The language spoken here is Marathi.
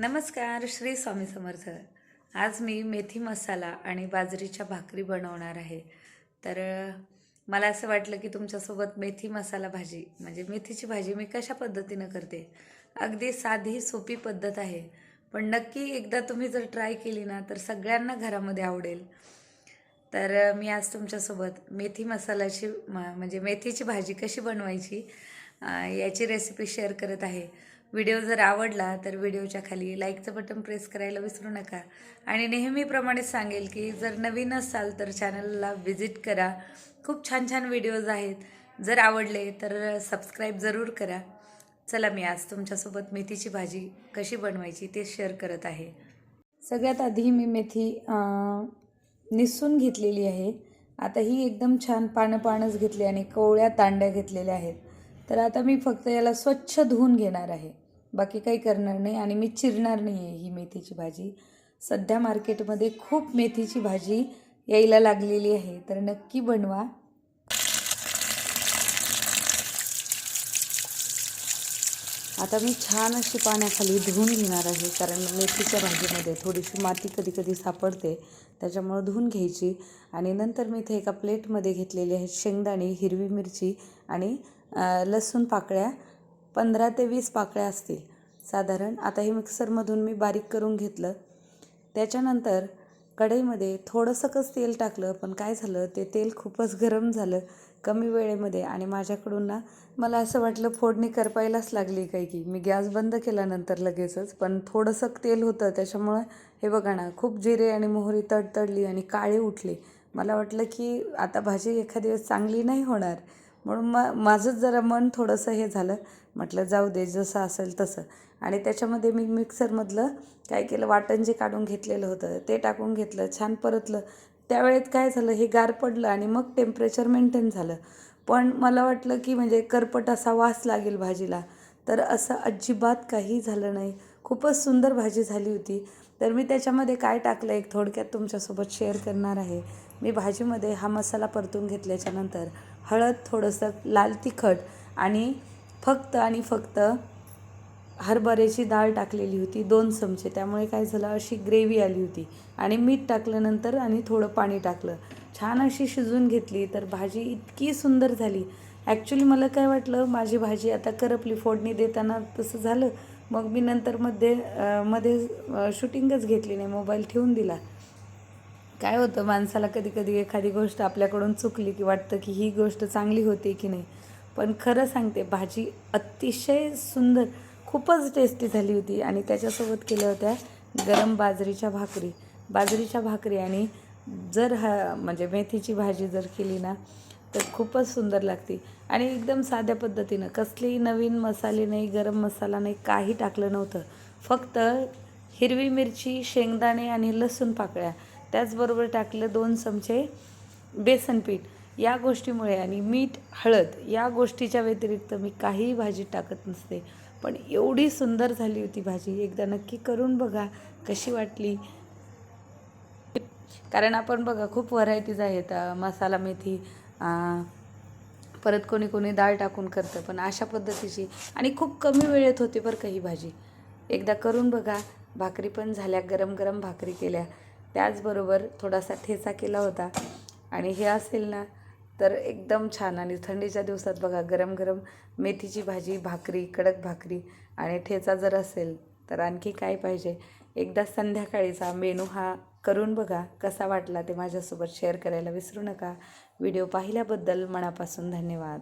नमस्कार श्री स्वामी समर्थ. आज मी मेथी मसाला आणि बाजरीच्या भाकरी बनवणार आहे. तर मला असं वाटलं की तुमच्यासोबत मेथी मसाला भाजी म्हणजे मेथीची भाजी मी कशा पद्धतीनं करते अगदी साधी सोपी पद्धत आहे. पण नक्की एकदा तुम्ही जर ट्राय केली ना तर सगळ्यांना घरामध्ये आवडेल. तर मी आज तुमच्यासोबत मेथी मसाल्याची म्हणजे मेथीची भाजी कशी बनवायची याची रेसिपी शेअर करत आहे. व्हिडिओ जर आवडला तर व्हिडिओच्या खाली लाईकचं बटन प्रेस करायला विसरू नका. आणि नेहमीप्रमाणे सांगेल की जर नवीन असाल तर चॅनलला व्हिजिट करा. खूप छान छान व्हिडिओज आहेत. जर आवडले तर सबस्क्राईब जरूर करा. चला मी आज तुमच्यासोबत मेथीची भाजी कशी बनवायची ते शेअर करत आहे. सगळ्यात आधी मी मेथी निसून घेतलेली आहे. आता ही एकदम छान पानं पानच घेतली आणि कवळ्या तांड्या घेतलेल्या आहेत. तर आता मी फक्त याला स्वच्छ धुवून घेणार आहे. बाकी काही करणार नाही आणि मी चिरणार नाही आहे ही मेथीची भाजी. सध्या मार्केटमध्ये खूप मेथीची भाजी यायला लागलेली आहे तर नक्की बनवा. आता मी छान अशी पाण्याखाली धुवून घेणार आहे कारण मेथीच्या भाजीमध्ये थोडीशी माती कधी कधी सापडते त्याच्यामुळं धुवून घ्यायची. आणि नंतर मी इथे एका प्लेटमध्ये घेतलेली आहेत शेंगदाणे हिरवी मिरची आणि लसूण पाकळ्या. पंधरा ते वीस पाकळ्या असतील. साधारण आता हे मिक्सरमधून मी बारीक करून घेतलं. त्याच्यानंतर कढईमध्ये थोडंसंच तेल टाकलं पण काय झालं ते तेल खूपच गरम झालं कमी वेळेमध्ये आणि माझ्याकडून ना मला असं वाटलं फोडणी करपायलाच लागली काय की. मी गॅस बंद केल्यानंतर लगेचच पण थोडंसं तेल होतं त्याच्यामुळं हे बघा ना खूप जिरे आणि मोहरी तडतडली आणि काळे उठले. मला वाटलं की आता भाजी एखादी वेळेस चांगली नाही होणार. म्हणून मा माझंच जरा मन थोडंसं हे झालं. म्हटलं जाऊ दे जसं असेल तसं. आणि त्याच्यामध्ये मी मिक्सरमधलं काय केलं वाटण जे काढून घेतलेलं होतं ते टाकून घेतलं छान परतलं. त्यावेळेत काय झालं हे गार पडलं आणि मग टेम्परेचर मेंटेन झालं. पण मला वाटलं की म्हणजे करपट असा वास लागेल भाजीला. तर असं अजिबात काही झालं नाही. खूपच सुंदर भाजी झाली होती. तर मी त्याच्यामध्ये काय टाकलं एक थोडक्यात तुमच्यासोबत शेअर करणार आहे. मी भाजीमध्ये हा मसाला परतून घेतल्याच्यानंतर हळद थोडंसं लाल तिखट आणि फक्त आणि फक्त हरभऱ्याची डाळ टाकलेली होती दोन चमचे. त्यामुळे काय झालं अशी ग्रेव्ही आली होती आणि मीठ टाकल्यानंतर आणि थोडं पाणी टाकलं. छान अशी शिजून घेतली तर भाजी इतकी सुंदर झाली. ॲक्च्युली मला काय वाटलं माझी भाजी आता करपली फोडणी देताना तसं झालं. मग मी नंतर मध्ये मध्ये शूटिंगच घेतली नाही मोबाईल ठेवून दिला. काय होतं माणसाला कधी कधी एखादी गोष्ट आपल्याकडून चुकली की वाटतं की ही गोष्ट चांगली होती की नाही. पण खरं सांगते भाजी अतिशय सुंदर खूपच टेस्टी झाली होती आणि त्याच्यासोबत केल्या होत्या गरम बाजरीच्या भाकरी. बाजरीच्या भाकरी आणि जर हा म्हणजे मेथीची भाजी जर केली ना तर खूपच सुंदर लागते. आणि एकदम साध्या पद्धतीनं कसलेही नवीन मसाले नाही गरम मसाला नाही काही टाकलं नव्हतं. फक्त हिरवी मिरची शेंगदाणे आणि लसूण पाकळ्या. त्याचबरोबर टाकलं दोन चमचे बेसन पीठ. या गोष्टीमुळे आणि मीठ हळद या गोष्टीच्या व्यतिरिक्त मी काहीही भाजी टाकत नसते. पण एवढी सुंदर झाली होती भाजी. एकदा नक्की करून बघा कशी वाटली. कारण आपण बघा खूप व्हरायटीज आहेत. मसाला मेथी परत कोणी कोणी डाळ टाकून करतं पण अशा पद्धतीची. आणि खूप कमी वेळेत होती बरं का ही भाजी. एकदा करून बघा. भाकरी पण झाल्या गरम गरम भाकरी केल्या. त्याचबरोबर थोडासा ठेचा केला होता. आणि हे असेल ना तर एकदम छान. आणि थंडीच्या दिवसात बघा गरम गरम मेथीची भाजी भाकरी कडक भाकरी आणि ठेचा जर असेल तर आणखी काय पाहिजे? एकदा संध्याकाळीचा मेनू हा करून बघा कसा वाटला ते माझ्यासोबत शेअर करायला विसरू नका. व्हिडिओ पाहिल्याबद्दल मनापासून धन्यवाद.